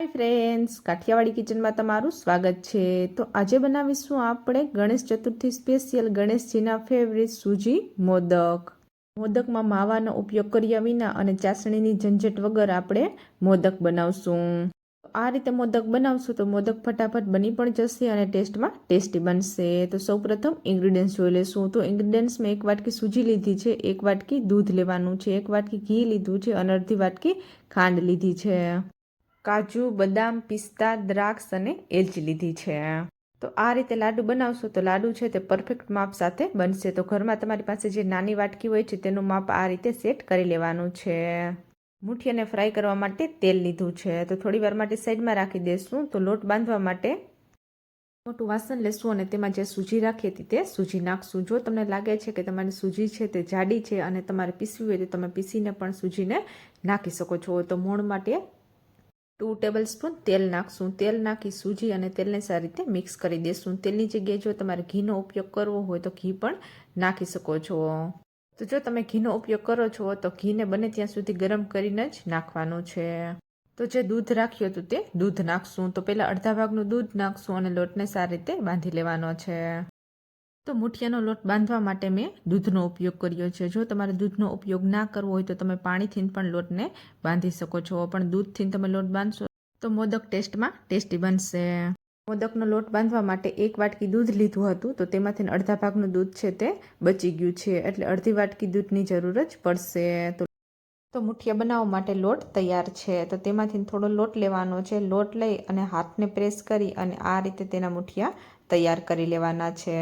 Hi friends Kathiawadi કિચનમાં તમારું સ્વાગત છે. તો આજે બનાવીશું આપણે ગણેશ ચતુર્થી સ્પેશિયલ ગણેશજીના ફેવરિટ સૂજી મોદક. મોદકમાં માવાનો ઉપયોગ કર્યા વિના અને ચાસણીની ઝંઝટ વગર આપણે મોદક બનાવશું. આ રીતે મોદક બનાવશું તો મોદક ફટાફટ બની પણ જશે અને ટેસ્ટમાં ટેસ્ટી બનશે. તો સૌપ્રથમ ઇન્ગ્રીડિયન્ટ્સ જોઈ લેશું. તો ઇન્ગ્રીડિયન્ટ્સમાં એક વાટકી સૂજી લીધી છે, એક વાટકી દૂધ લેવાનું છે, એક વાટકી ઘી લીધું છે અને અડધી વાટકી ખાંડ લીધી છે. કાજુ, બદામ, પિસ્તા, દ્રાક્ષ અને એલચી લીધી છે. તો આ રીતે લાડુ બનાવશો તો લાડુ છે તે પરફેક્ટ માપ સાથે બનશે. તો ઘરમાં તમારી પાસે જે નાની વાટકી હોય છે તેનું માપ આ રીતે સેટ કરી લેવાનું છે. મુઠિયાને ફ્રાય કરવા માટે તેલ લીધું છે. તો થોડી વાર માટે સાઈડમાં રાખી દેશું. તો લોટ બાંધવા માટે મોટું વાસણ લેશું અને તેમાં જે સૂજી રાખી હતી તે સૂજી નાખશું. જો તમને લાગે છે કે તમારી સૂજી છે તે જાડી છે અને તમારે પીસવી હોય તો તમે પીસીને પણ સૂજીને નાખી શકો છો. તો મોણ માટે ટુ ટેબલ સ્પૂન તેલ નાખશું. તેલ નાખી સૂજી અને તેલને સારી રીતે મિક્સ કરી દેશું. તેલની જગ્યાએ જો તમારે ઘીનો ઉપયોગ કરવો હોય તો ઘી પણ નાખી શકો છો. તો જો તમે ઘીનો ઉપયોગ કરો છો તો ઘીને બને ત્યાં સુધી ગરમ કરીને જ નાખવાનું છે. તો જે દૂધ રાખ્યું હતું તે દૂધ નાખશું. તો પહેલાં અડધા ભાગનું દૂધ નાખશું અને લોટને સારી રીતે બાંધી લેવાનો છે. તો મુઠિયાનો લોટ બાંધવા માટે મેં દૂધનો ઉપયોગ કર્યો છે. જો તમારે દૂધનો ઉપયોગ ના કરવો હોય તો તમે પાણીથી પણ લોટને બાંધી શકો છો. પણ દૂધથી તમે લોટ બાંધશો તો મોદક ટેસ્ટમાં ટેસ્ટી બનશે. મોદકનો લોટ બાંધવા માટે એક વાટકી દૂધ લીધું હતું તો તેમાંથી અડધા ભાગનું દૂધ છે તે બચી ગયું છે. એટલે અડધી વાટકી દૂધની જરૂર જ પડશે. તો તો મુઠિયા બનાવવા માટે લોટ તૈયાર છે. તો તેમાંથી થોડો લોટ લેવાનો છે. લોટ લઈ અને હાથને પ્રેસ કરી અને આ રીતે તેના મુઠિયા તૈયાર કરી લેવાના છે.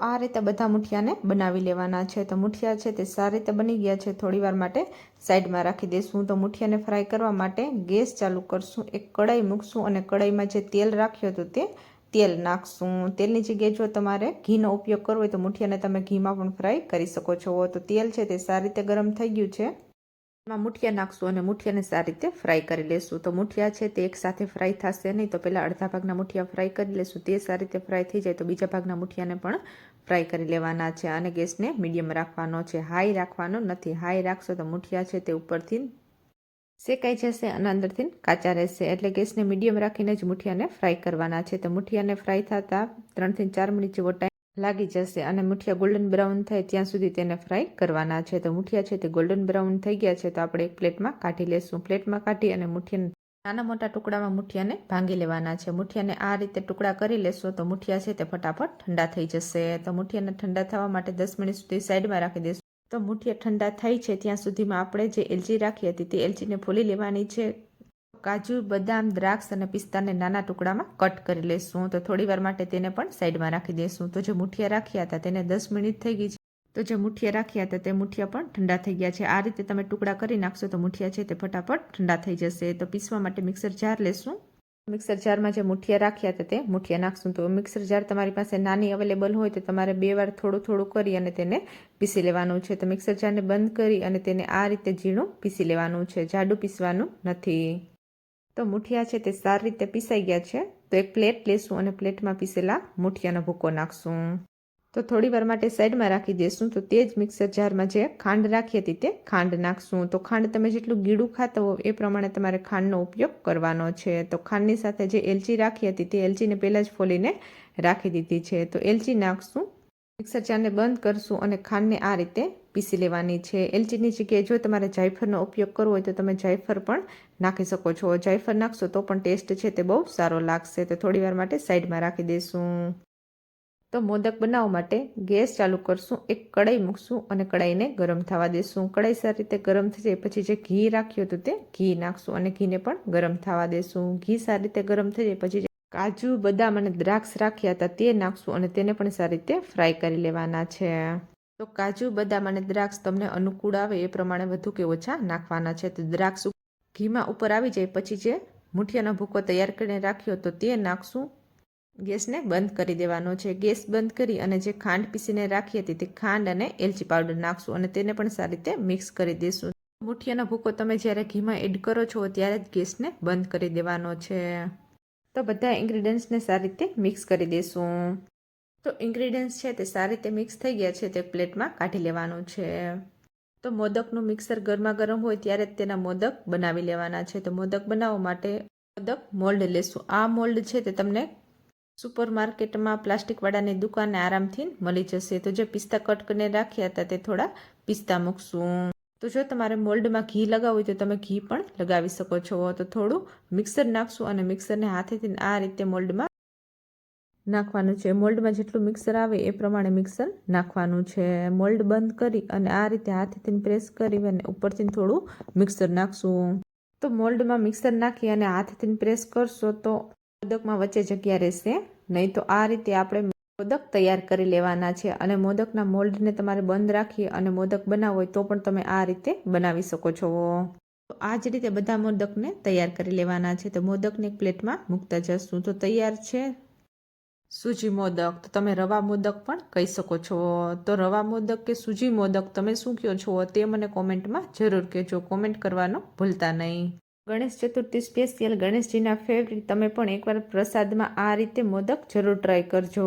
આ રીતે બધા મુઠિયાને બનાવી લેવાના છે. તો મુઠિયા છે તે સારી રીતે બની ગયા છે. થોડી વાર માટે સાઈડમાં રાખી દઈશું તો મુઠિયાને ફ્રાય કરવા માટે ગેસ ચાલુ કરશું. એક કડાઈ મૂકશું અને કડાઈમાં જે તેલ રાખ્યું હતું તે તેલ નાખશું. તેલની જગ્યાએ જો તમારે ઘીનો ઉપયોગ કરવો હોય તો મુઠિયાને તમે ઘીમાં પણ ફ્રાય કરી શકો છો. તો તેલ છે તે સારી રીતે ગરમ થઈ ગયું છે. એમાં મુઠિયા નાખશું અને મુઠિયાને સારી રીતે ફ્રાય કરી લેશું. તો મુઠિયા છે તે એકસાથે ફ્રાય થશે નહીં, તો પહેલાં અડધા ભાગના મુઠિયા ફ્રાય કરી લેશું. તે સારી રીતે ફ્રાય થઈ જાય તો બીજા ભાગના મુઠિયાને પણ ફ્રાય કરી લેવાના છે. અને ગેસને મીડિયમ રાખવાનો છે. હાઈ રાખવાનો નથી. હાઈ રાખશો તો મુઠિયા છે તે ઉપરથી શેકાઈ જશે અને અંદરથી કાચા રહેશે. એટલે ગેસને મીડિયમ રાખીને જ મુઠિયાને ફ્રાય કરવાના છે. તો મુઠિયાને ફ્રાય થતાં ત્રણથી ચાર મિનિટ જેવો ટાઈમ લાગી જશે અને મુઠિયા ગોલ્ડન બ્રાઉન થાય ત્યાં સુધી તેને ફ્રાય કરવાના છે. તો મુઠિયા છે તે ગોલ્ડન બ્રાઉન થઈ ગયા છે તો આપણે એક પ્લેટમાં કાઢી લેશું. પ્લેટમાં કાઢી અને મુઠિયાને નાના મોટા ટુકડામાં મુઠિયાને ભાંગી લેવાના છે. મુઠિયાને આ રીતે ટુકડા કરી લેશો તો મુઠિયા છે તે ફટાફટ ઠંડા થઈ જશે. તો મુઠિયાને ઠંડા થવા માટે દસ મિનિટ સુધી સાઈડમાં રાખી દેશું. તો મુઠિયા ઠંડા થાય છે ત્યાં સુધીમાં આપણે જે એલચી રાખી હતી તે એલચીને ફોલી લેવાની છે. કાજુ, બદામ, દ્રાક્ષ અને પિસ્તાને નાના ટુકડામાં કટ કરી લેશું. તો થોડી વાર માટે તેને પણ સાઈડમાં રાખી દેશું. તો જે મુઠિયા રાખ્યા હતા તેને દસ મિનિટ થઈ ગઈ છે. તો જે મુઠિયા રાખ્યા હતા તે મુઠિયા પણ ઠંડા થઈ ગયા છે. આ રીતે તમે ટુકડા કરી નાખશો તો મુઠિયા છે તે ફટાફટ ઠંડા થઈ જશે. તો પીસવા માટે મિક્સર જાર લેશું. મિક્સર જારમાં જે મુઠિયા રાખ્યા હતા તે મુઠિયા નાખશું. તો મિક્સર જાર તમારી પાસે નાની અવેલેબલ હોય તો તમારે બે વાર થોડું થોડું કરી અને તેને પીસી લેવાનું છે. તો મિક્સર જારને બંધ કરી અને તેને આ રીતે ઝીણું પીસી લેવાનું છે. જાડું પીસવાનું નથી. તો મુઠિયા છે તે સારી રીતે પીસાઈ ગયા છે. તો એક પ્લેટ લેશું અને પ્લેટમાં પીસેલા મુઠિયાનો ભૂકો નાખશું. તો થોડી વાર માટે સાઈડમાં રાખી દઈશું તો તે જ મિક્સર જારમાં જે ખાંડ રાખી હતી તે ખાંડ નાખશું. તો ખાંડ તમે જેટલું ગીડું ખાતા હો એ પ્રમાણે તમારે ખાંડનો ઉપયોગ કરવાનો છે. તો ખાંડની સાથે જે એલચી રાખી હતી તે એલચીને પહેલાં જ ફોલીને રાખી દીધી છે. તો એલચી નાખશું. મિક્સર જારને બંધ કરશું અને ખાંડને આ રીતે પીસી લેવાની છે. એલચીની જગ્યાએ જો તમારે જાયફળનો ઉપયોગ કરવો હોય તો તમે જાયફળ પણ નાખી શકો છો. જાયફળ નાખશો તો પણ ટેસ્ટ છે તે બહુ સારો લાગશે. તો થોડી વાર માટે સાઈડમાં રાખી દઈશું તો મોદક બનાવવા માટે ગેસ ચાલુ કરશું, એક કડાઈ મૂકશું અને કડાઈને ગરમ થવા દેશું. કડાઈ સારી રીતે ગરમ થઈ જાય પછી જે ઘી રાખ્યું હતું તે ઘી નાખશું અને ઘીને પણ ગરમ થવા દેશું. ઘી સારી રીતે ગરમ થઈ જાય પછી કાજુ, બદામ અને દ્રાક્ષ રાખ્યા હતા તે નાખશું અને તેને પણ સારી રીતે ફ્રાય કરી લેવાના છે. તો કાજુ, બદામ અને દ્રાક્ષ તમને અનુકૂળ આવે એ પ્રમાણે વધુ કે ઓછા નાખવાના છે. તો દ્રાક્ષ ઘીમાં ઉપર આવી જાય, પછી જે મુઠિયાનો ભૂકો તૈયાર કરીને રાખ્યો તો તે નાખશું. ગેસને બંધ કરી દેવાનો છે. ગેસ બંધ કરી અને જે ખાંડ પીસીને રાખી હતી તે ખાંડ અને એલચી પાવડર નાખશું અને તેને પણ સારી રીતે મિક્સ કરી દઈશું મુઠિયાનો ભૂકો તમે જ્યારે ઘીમાં એડ કરો છો ત્યારે જ ગેસને બંધ કરી દેવાનો છે. તો બધા ઇન્ગ્રીડિયન્ટ્સને સારી રીતે મિક્સ કરી દઈશું તો ઇન્ગ્રીડિયન્ટ્સ છે તે સારી રીતે મિક્સ થઈ ગયા છે તે પ્લેટમાં કાઢી લેવાનું છે. તો મોદકનું મિક્સર ગરમા ગરમ હોય ત્યારે જ તેના મોદક બનાવી લેવાના છે. તો મોદક બનાવવા માટે મોદક મોલ્ડ લેશું. આ મોલ્ડ છે તે તમને સુપર માર્કેટમાં પ્લાસ્ટિકવાળાની દુકાને આરામથી મળી જશે. તો જે પિસ્તા કટ કરીને રાખ્યા હતા તે થોડા પિસ્તા મૂકશું. તો જો તમારે મોલ્ડમાં ઘી લગાવવું હોય તો તમે ઘી પણ લગાવી શકો છો. તો થોડું મિક્સર નાખશું અને મિક્સરને હાથેથી આ રીતે મોલ્ડમાં નાખવાનું છે. મોલ્ડમાં જેટલું મિક્સર આવે એ પ્રમાણે મિક્સર નાખવાનું છે. મોલ્ડ બંધ કરી અને આ રીતે હાથેથી પ્રેસ કરી અને ઉપરથી થોડું મિક્સર નાખશું. તો મોલ્ડમાં મિક્સર નાખી અને હાથેથી પ્રેસ કરશો તો મોદકમાં વચ્ચે જગ્યા રહેશે નહીં તો આ રીતે આપણે મોદક તૈયાર કરી લેવાના છે અને મોદકના મોલ્ડને તમારે બંધ રાખી અને મોદક બનાવવો હોય તો પણ તમે આ રીતે બનાવી શકો છો. તો આ જ રીતે બધા મોદકને તૈયાર કરી લેવાના છે. તો મોદકને એક પ્લેટમાં મૂકતા જશું. તો તૈયાર છે. સૂજી મોદક, તો તમે રવા મોદક પણ કહી શકો છો. તો રવા મોદક કે સૂજી મોદક તમે શું કહો છો તે મને કોમેન્ટમાં જરૂર કહેજો. કોમેન્ટ કરવાનો ભૂલતા નહીં. ગણેશ ચતુર્થી સ્પેશિયલ ગણેશજીના ફેવરિટ તમે પણ એકવાર પ્રસાદમાં આ રીતે મોદક જરૂર ટ્રાય કરજો.